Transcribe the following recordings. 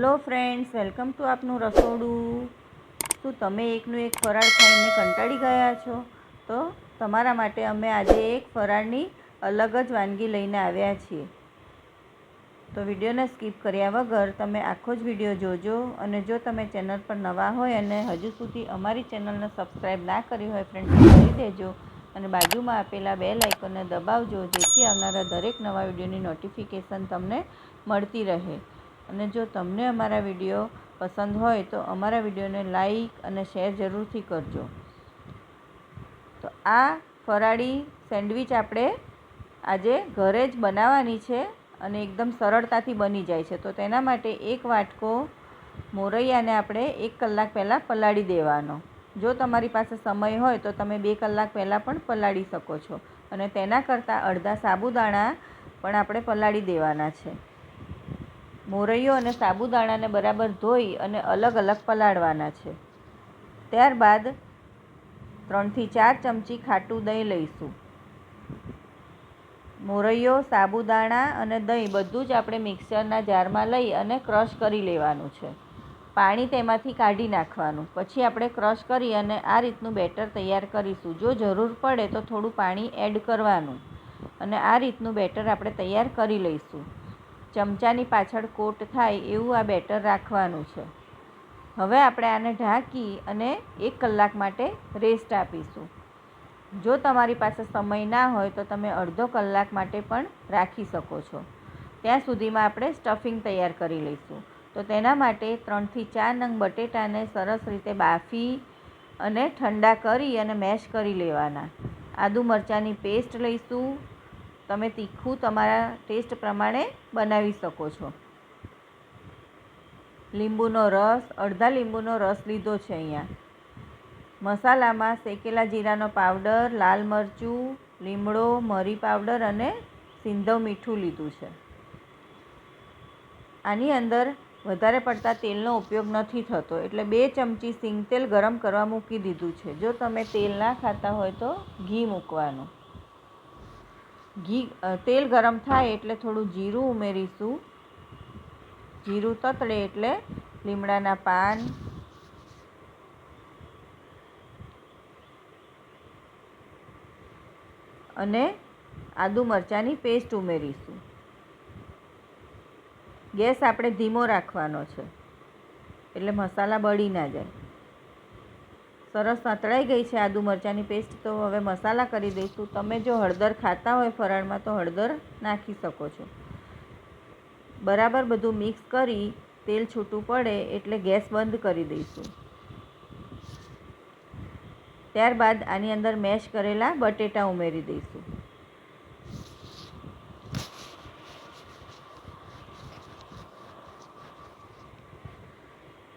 Hello friends, welcome to આપનું રસોડું. શું તમે એકનું એક ફરાળ ખાઈને કંટાળી ગયા છો? તો તમારા માટે અમે આજે એક ફરાળની અલગ જ વાનગી લઈને આવ્યા છીએ. તો વિડીયોને સ્કીપ કર્યા વગર તમે આખો જ વીડિયો જોજો અને જો તમે ચેનલ પર નવા હોય અને હજુ સુધી અમારી ચેનલને સબસ્ક્રાઈબ ના કરી હોય ફ્રેન્ડ કરી દેજો. અને બાજુમાં આપેલા બે લાઇકોને દબાવજો જેથી આવનારા દરેક નવા વિડીયોની નોટિફિકેશન તમને મળતી રહે. અને જો તમને અમારા વીડિયો પસંદ હોય તો અમારા વિડીયોને લાઈક અને શેર જરૂરથી કરજો. તો આ ફરાળી સેન્ડવિચ આપણે આજે ઘરે જ બનાવવાની છે અને એકદમ સરળતાથી બની જાય છે. તો તેના માટે એક વાટકો મોરૈયાને આપણે એક કલાક પહેલાં પલાળી દેવાનો. જો તમારી પાસે સમય હોય તો તમે બે કલાક પહેલાં પણ પલાળી શકો છો. અને તેના કરતાં અડધા સાબુદાણા પણ આપણે પલાળી દેવાના છે. મોરૈયો અને સાબુદાણાને બરાબર ધોઈ અને અલગ અલગ પલાળવાના છે. ત્યારબાદ ત્રણથી ચાર ચમચી ખાટું દહીં લઈશું. મોરૈયો, સાબુદાણા અને દહીં બધું જ આપણે મિક્સરના જારમાં લઈ અને ક્રશ કરી લેવાનું છે. પાણી તેમાંથી કાઢી નાખવાનું. પછી આપણે ક્રશ કરી અને આ રીતનું બેટર તૈયાર કરીશું. જો જરૂર પડે તો થોડું પાણી એડ કરવાનું. અને આ રીતનું બેટર આપણે તૈયાર કરી લઈશું. ચમચાની પાછળ કોટ થાય એવું આ બેટર રાખવાનું છે. હવે આપણે આને ઢાંકી અને એક કલાક માટે રેસ્ટ આપીશું. જો તમારી પાસે સમય ના હોય તો તમે અડધો કલાક માટે પણ રાખી શકો છો. ત્યાં સુધીમાં આપણે સ્ટફિંગ તૈયાર કરી લઈશું. તો તેના માટે ત્રણથી ચાર નંગ બટેટાને સરસ રીતે બાફી અને ઠંડા કરી અને મેશ કરી લેવાના. આદુ મરચાંની પેસ્ટ લઈશું. તમે તીખું તમારા ટેસ્ટ પ્રમાણે બનાવી શકો છો. લીંબુનો રસ, અડધા લીંબુનો રસ લીધો છે અહીંયા. મસાલામાં શેકેલા જીરાનો પાવડર, લાલ મરચું, લીમડો, મરી પાવડર અને સિંધવ મીઠું લીધું છે. આની અંદર વધારે પડતા તેલનો ઉપયોગ નથી થતો, એટલે બે ચમચી સિંગ તેલ ગરમ કરવા મૂકી દીધું છે. જો તમે તેલ ના ખાતા હોય તો ઘી મૂકવાનું. ઘી તેલ ગરમ થાય એટલે થોડું જીરું ઉમેરીશું. જીરું તતડે એટલે લીમડાના પાન. અને આદુ મરચાંની પેસ્ટ ઉમેરીશું. ગેસ આપણે ધીમો રાખવાનો છે. એટલે મસાલા બળી ના જાય. સરસ સતળાઈ ગઈ છે આદુ મરચાંની પેસ્ટ તો હવે મસાલા કરી દઈશું. તમે જો હળદર ખાતા હોય ફરાળમાં, તો હળદર નાખી શકો છો. બરાબર બધું મિક્સ કરી તેલ છૂટું પડે એટલે ગેસ બંધ કરી દઈશું. ત્યારબાદ આની અંદર મેશ કરેલા બટેટા ઉમેરી દઈશું.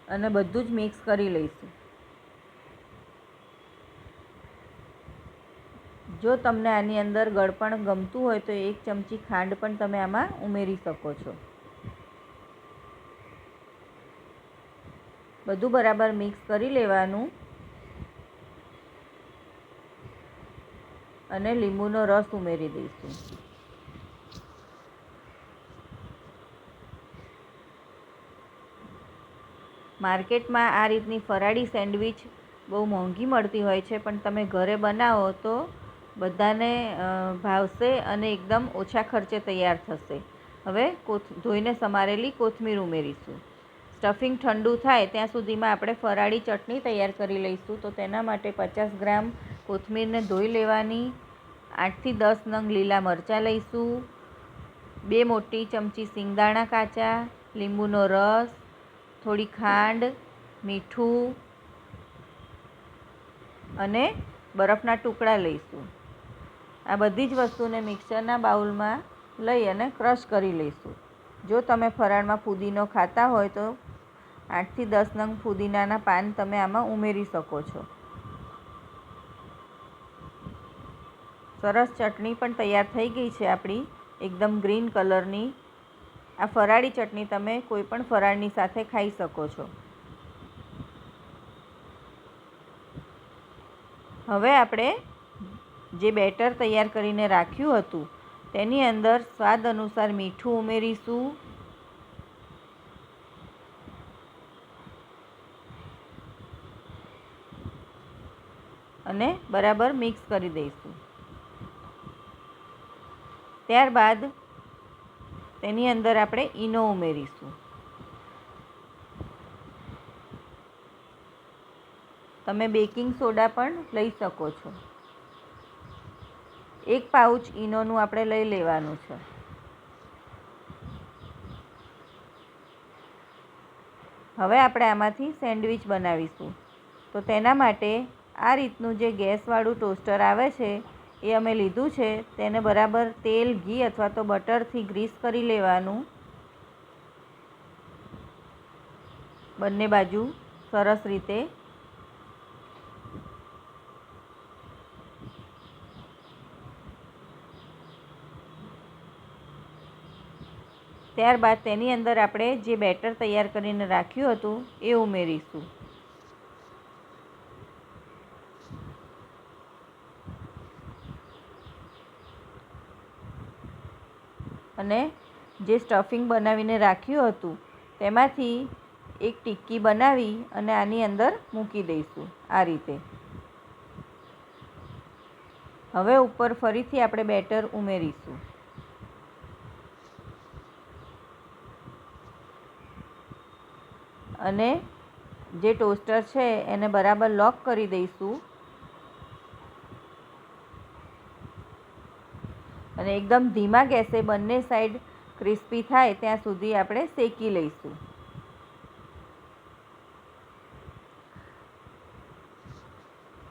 અને બધું જ મિક્સ કરી લઈશું. જો તમને આની અંદર ગળપણ ગમતું હોય તો એક ચમચી ખાંડ પણ તમે આમાં ઉમેરી શકો છો. બધું બરાબર મિક્સ કરી લેવાનું. અને લીંબુનો રસ ઉમેરી દઈશું. માર્કેટમાં આ રીતની ફરાળી સેન્ડવિચ બહુ મોંઘી મળતી હોય છે, પણ તમે ઘરે બનાવો તો બધાને ભાવશે અને એકદમ ઓછા ખર્ચે તૈયાર થશે. હવે કોથ, ધોઈને સમારેલી કોથમીર ઉમેરીશું. સ્ટફિંગ ઠંડુ થાય ત્યાં સુધીમાં આપણે ફરાળી ચટણી તૈયાર કરી લઈશું. તો તેના માટે પચાસ ગ્રામ કોથમીરને ધોઈ લેવાની, આઠથી દસ નંગ લીલા મરચાં લઈશું, બે મોટી ચમચી સિંગદાણા કાચા, લીંબુનો રસ, થોડી ખાંડ, મીઠું અને બરફના ટુકડા લઈશું. આ બધી જ વસ્તુને મિક્સરના બાઉલમાં લઈ અને ક્રશ કરી લઈશું. જો તમે ફરાળમાં ફુદીનો ખાતા હોય તો આઠથી દસ નંગ ફુદીનાના પાન તમે આમાં ઉમેરી શકો છો. સરસ ચટણી પણ તૈયાર થઈ ગઈ છે આપણી, એકદમ ગ્રીન કલરની. આ ફરાળી ચટણી તમે કોઈ પણ ફરાળની સાથે ખાઈ શકો છો. હવે આપણે જે બેટર તૈયાર કરીને રાખ્યું હતું, તેની અંદર સ્વાદ અનુસાર મીઠું ઉમેરીશું. અને બરાબર મિક્સ કરી દઈશું. ત્યારબાદ તેની અંદર આપણે ઈનો ઉમેરીશું. તમે બેકિંગ સોડા પણ લઈ શકો છો. એક પાઉચ ઈનોનું આપણે લઈ લેવાનું છે. હવે આપણે આમાંથી સેન્ડવિચ બનાવીશું. તો તેના માટે આ રીતનું જે ગેસવાળું ટોસ્ટર આવે છે, એ અમે લીધું છે, તેને બરાબર તેલ, ઘી અથવા તો બટરથી ગ્રીસ કરી લેવાનું. બંને બાજુ સરસ રીતે ત્યારબાદ તેની અંદર આપણે જે બેટર તૈયાર કરીને રાખ્યું હતું એ ઉમેરીશું. અને જે સ્ટફિંગ બનાવીને રાખ્યું હતું, તેમાંથી એક ટિક્કી બનાવી અને આની અંદર મૂકી દઈશું આ રીતે. હવે ઉપર ફરીથી આપણે બેટર ઉમેરીશું. અને જે ટોસ્ટર છે એને બરાબર લોક કરી દઈશું. અને એકદમ ધીમા ગેસે બંને સાઈડ ક્રિસ્પી થાય ત્યાં સુધી આપણે શેકી લઈશું.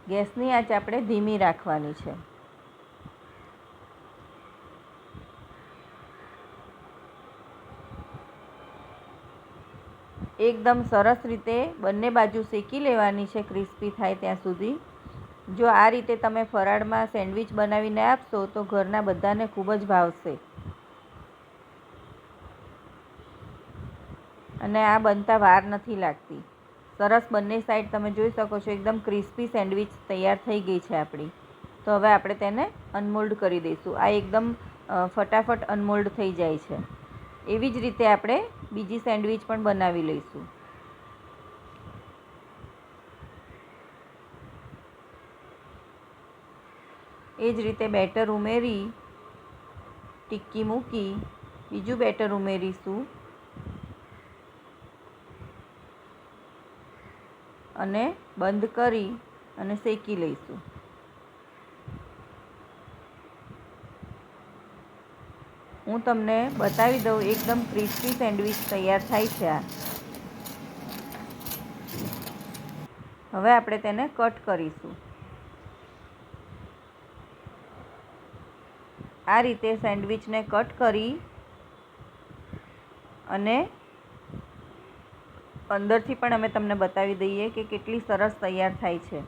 ગેસની આંચ આપણે ધીમી રાખવાની છે. એકદમ સરસ રીતે બંને બાજુ શેકી લેવાની છે, ક્રિસ્પી થાય ત્યાં સુધી. જો આ રીતે તમે ફરાળમાં સેન્ડવિચ બનાવીને આપશો, તો ઘરના બધાને ખૂબ જ ભાવશે. અને આ બનતા વાર નથી લાગતી. સરસ બંને સાઈડ તમે જોઈ શકો છો, એકદમ ક્રિસ્પી સેન્ડવિચ તૈયાર થઈ ગઈ છે આપણી. તો હવે આપણે તેને અનમોલ્ડ કરી દઈશું. આ એકદમ ફટાફટ અનમોલ્ડ થઈ જાય છે. એવી જ રીતે આપણે બીજી સેન્ડવિચ પણ બનાવી લઈશું. એ જ રીતે બેટર ઉમેરી, ટિક્કી મૂકી, બીજું બેટર ઉમેરીશું. અને બંધ કરી અને શેકી લઈશું. હું તમને બતાવી દઉં, એકદમ ક્રિસ્પી સેન્ડવિચ તૈયાર થાય છે આ. હવે આપણે તેને કટ કરીશું. આ રીતે સેન્ડવિચને કટ કરી અને અંદરથી પણ અમે તમને બતાવી દઈએ કે કેટલી સરસ તૈયાર થાય છે.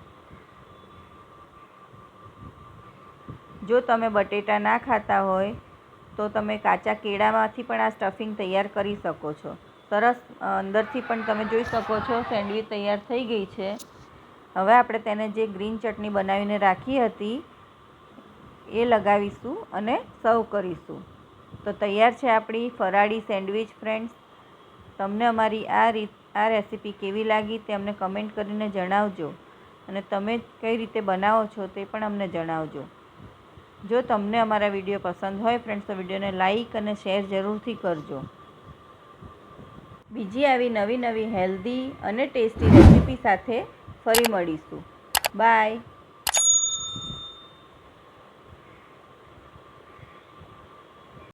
જો તમે બટેટા ના ખાતા હોય તો તમે કાચા કેળામાંથી પણ આ સ્ટફિંગ તૈયાર કરી શકો છો. સરસ અંદરથી પણ તમે જોઈ શકો છો, સેન્ડવિચ તૈયાર થઈ ગઈ છે. હવે આપણે તેને જે ગ્રીન ચટણી બનાવીને રાખી હતી, એ લગાવીશું અને સર્વ કરીશું. તો તૈયાર છે આપણી ફરાળી સેન્ડવિચ ફ્રેન્ડ્સ તમને અમારી આ રીત, આ રેસીપી કેવી લાગી તે અમને કમેન્ટ કરીને જણાવજો. અને તમે કઈ રીતે બનાવો છો તે પણ અમને જણાવજો. જો તમને અમારા વીડિયો પસંદ હોય ફ્રેન્ડ્સ તો વિડીયોને લાઈક અને શેર જરૂરથી કરજો. બીજી આવી નવી નવી હેલ્ધી અને ટેસ્ટી રેસીપી સાથે ફરી મળીશું. બાય